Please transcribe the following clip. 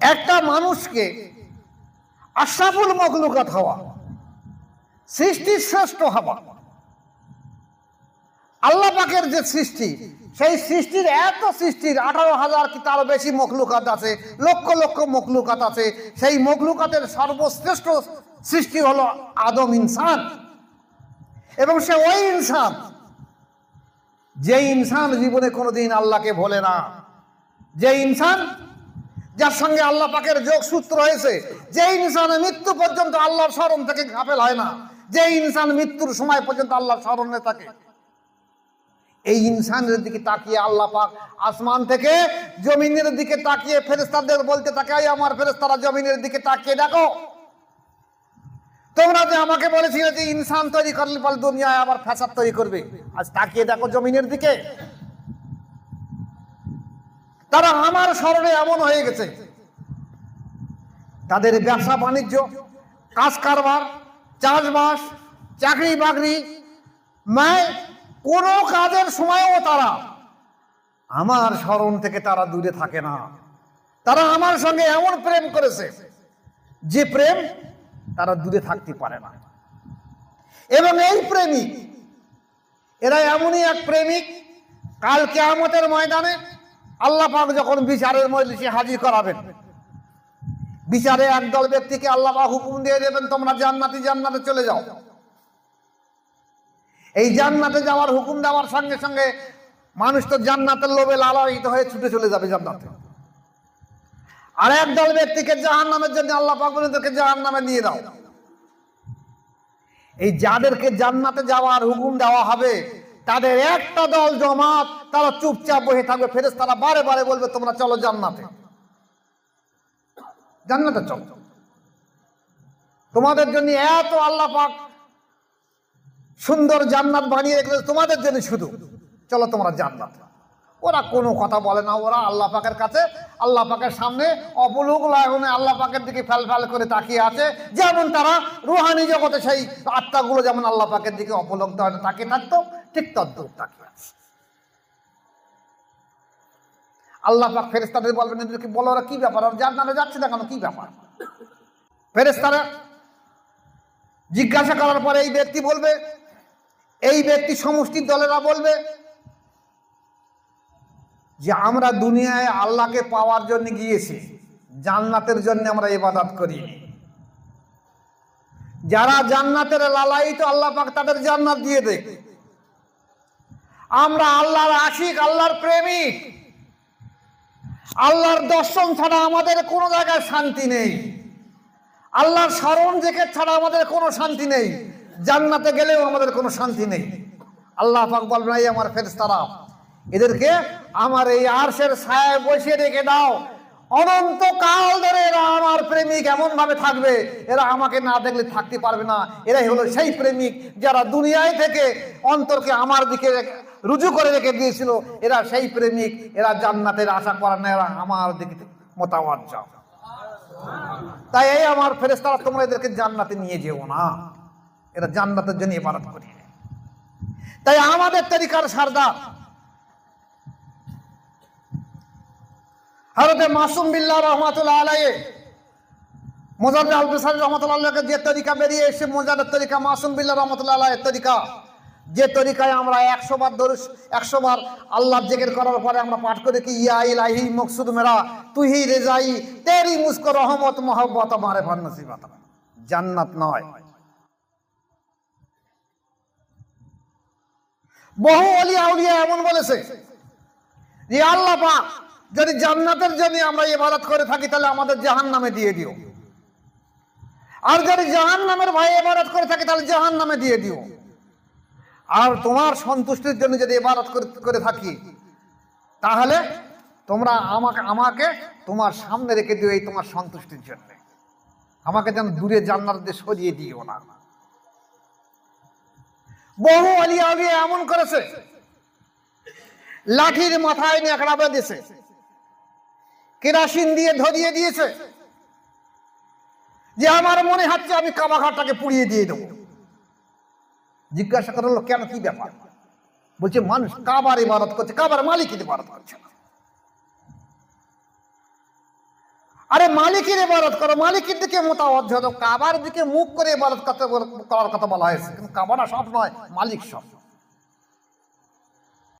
একটা মানুষকে আশরাফুল মখলুকাত হওয়া সৃষ্টির শ্রেষ্ঠ হওয়া। আল্লাহ পাকের যে সৃষ্টি, সেই সৃষ্টির এত সৃষ্টির আঠারো হাজার কি তারও বেশি মখলুকাত আছে, লক্ষ লক্ষ মখলুকাত আছে। সেই মখলুকাতের সর্বশ্রেষ্ঠ সৃষ্টি হলো আদম ইনসান। এবং সে ওই ইনসান, যে ইনসান জীবনে কোনোদিন আল্লাহকে ভোলে না। যে ইনসান যার সঙ্গে আল্লাহ পাকের যোগ সূত্র হয়েছে যে ইনসানের মৃত্যু পর্যন্ত আল্লাহর স্মরণ থেকে ঘাপেল হয় না যে ইনসান মৃত্যুর সময় পর্যন্ত আল্লাহর স্মরণে থাকে। এই ইনসানের দিকে তাকিয়ে আল্লাহ পাক আসমান থেকে জমিনের দিকে তাকিয়ে ফেরেস্তাদের বলতে থাকে "এই আমার ফেরেস্তারা জমিনের দিকে তাকিয়ে দেখো। তোমরা যে আমাকে বলেছিলে যে ইনসান তৈরি করলে বল দুনিয়ায় আবার ফ্যাসাদ তৈরি করবে, আজ তাকিয়ে দেখো জমিনের দিকে। তারা আমার স্মরণে এমন হয়ে গেছে। তাদের ব্যবসা বাণিজ্য, কাজ কারবার, চাষবাস, চাকরি বাকরি মায় কোনো কাজের সময়ও তারা আমার স্মরণ থেকে তারা দূরে থাকে না। তারা আমার সঙ্গে এমন প্রেম করেছে, যে প্রেম তারা দূরে থাকতে পারে না। এবং এই প্রেমিক, এরা এমনই এক প্রেমিক, কাল কেয়ামতের ময়দানে আল্লাহ পাক যখন বিচারের মজলিসে হাজির করাবেন, বিচারে একদল ব্যক্তিকে আল্লাহ পাক হুকুম দিয়ে দেবেন, তোমরা জান্নাতি জান্নাতে চলে যাও। এই জান্নাতে যাওয়ার হুকুম দেওয়ার সঙ্গে সঙ্গে মানুষ তো জান্নাতের লোভে লালায়িত হয়ে ছুটে চলে যাবে জান্নাতে। আর একদল ব্যক্তিকে জাহান নামের জন্য আল্লাহ পাক তোকে জাহান নামে নিয়ে দাও এই যাদেরকে জান্নাতে যাওয়ার হুকুম দেওয়া হবে, তাদের একটা দল জমাত তারা চুপচাপ বসে থাকবে ফেরেস তারা বারে বারে বলবে, তোমরা চলো জান্নাতে। জান্নাতে চলো। তোমাদের জন্য এত আল্লাহ পাক সুন্দর জান্নাত বানিয়ে রেখেছে, তোমাদের জন্য শুধু। চলো তোমরা জান্নাত। ওরা কোনো কথা বলে না, ওরা আল্লাহ পাকের কাছে, আল্লাহ পাকের সামনে অপলোক লাগনে আল্লাহ পাকের দিকে ফ্যাল ফ্যাল করে তাকিয়ে আছে। যেমন তারা রুহানি জগতে সেই আত্মাগুলো যেমন আল্লাহ পাকের দিকে অপলোক তাকিয়ে থাকতো ঠিক তদ্রুপ তাকিয়ে আছে। আল্লাহ পাক ফেরেস্তাদের বলবেন এদেরকে বলো ওরা কি ব্যাপার? আর জান্নাতে যাচ্ছে না কেন? কি ব্যাপার? ফেরেস্তারা জিজ্ঞাসা করার পরে এই ব্যক্তি বলবে, এই ব্যক্তি সমষ্টির দলেরা বলবে যে আমরা দুনিয়ায় আল্লাহকে পাওয়ার জন্য গিয়েছি, জান্নাতের জন্য আমরা ইবাদত করি যারা জান্নাতের লালায়িত আল্লাহ পাক তাদের জান্নাত দিয়ে দেয় আমরা আল্লাহর আশিক, আল্লাহর প্রেমিক। আল্লাহর দর্শন ছাড়া আমাদের কোনো জায়গায় শান্তি নেই। আল্লাহর স্মরণ জেকে ছাড়া আমাদের কোনো শান্তি নেই। জান্নাতে গেলেও আমাদের কোনো শান্তি নেই। আল্লাহ পাক বলবেন আমার ফেরেশতারা, এদেরকে আমার এই আরশের ছায়ায় বসিয়ে রেখে দাও। অনন্ত কাল ধরে এরা আমার প্রেমিক এমন ভাবে থাকবে, এরা আমাকে না দেখলে থাকতে পারবে না। এরাই হলো সেই প্রেমিক যারা দুনিয়ায় থেকে অন্তরকে আমার দিকে রুজু করে রেখে দিয়েছিল। এরা সেই প্রেমিক, এরা জান্নাতের আশা করে না, এরা আমার দিকে মতামত যাও তাই এই আমার ফেরেস্তারা তোমরা এদেরকে জান্নাতে নিয়ে যেও না। এরা জান্নাতের জন্য ইবাদত করি। তাই আমাদের তরিকার সারদার হরতে মাসুম বিল্লাহ রহমাতুল্লাহ আলাইয়ে মোজাদ্দ আল বিসারি রহমতুল্লাহকে যে তরিকা বেরিয়ে এসে, মোজাদের তরিকা মাসুম বিল্লাহ রহমতুল্লাহ আলাইয়ের তরিকা যে তরিকায় আমরা একশো বার দরুস একশো বার আল্লাহ জেকের করার পরে আমরা পাঠ করে কি, ইয়া ইলাহি মকসুদ মেরা, তুহি রেজাই, তেরি মুস্ক রহমত মোহব্বত মারে ফান নসিবত। জান্নাত নয়। বহু অলিয়া উলিয়া এমন বলেছে যে আল্লাহ পাক, যদি জান্নাতের জন্য আমরা ইবাদত করে থাকি, তাহলে আমাদের জাহান নামে দিয়ে দিও। আর যদি জাহান নামের ভয়ে ইবাদত করে থাকি, তাহলে জাহান নামে দিয়ে দিও। আর তোমার সন্তুষ্টির জন্য যদি ইবাদত করে- থাকি, তাহলে তোমরা আমাকে আমাকে তোমার সামনে রেখে দিও এই তোমার সন্তুষ্টির জন্য। আমাকে যেন দূরে জান্নাত দিয়ে সরিয়ে দিও না। বহু আলিয়া আলিয়া এমন করেছে। লাঠির মাথায় নেকড়া বেঁধেছে কেরাসিন দিয়ে ধরিয়ে দিয়েছে। যে আমার মনে হচ্ছে আমি কাবাঘাটটাকে পুড়িয়ে দিয়ে দেবো। জিজ্ঞাসা করল কেন, কি ব্যাপার? বলছে, মানুষ কাবার ইবাদত করছে, কাবার মালিকের ইবাদত করছে না। আরে, মালিকের ইবাদত করো, মালিকের দিকে মোতাবদ্ধ হতো কাবার দিকে মুখ করে ইবাদত করতে করার কথা বলা হয়েছে। কিন্তু কাবারা সব নয়, মালিক সব।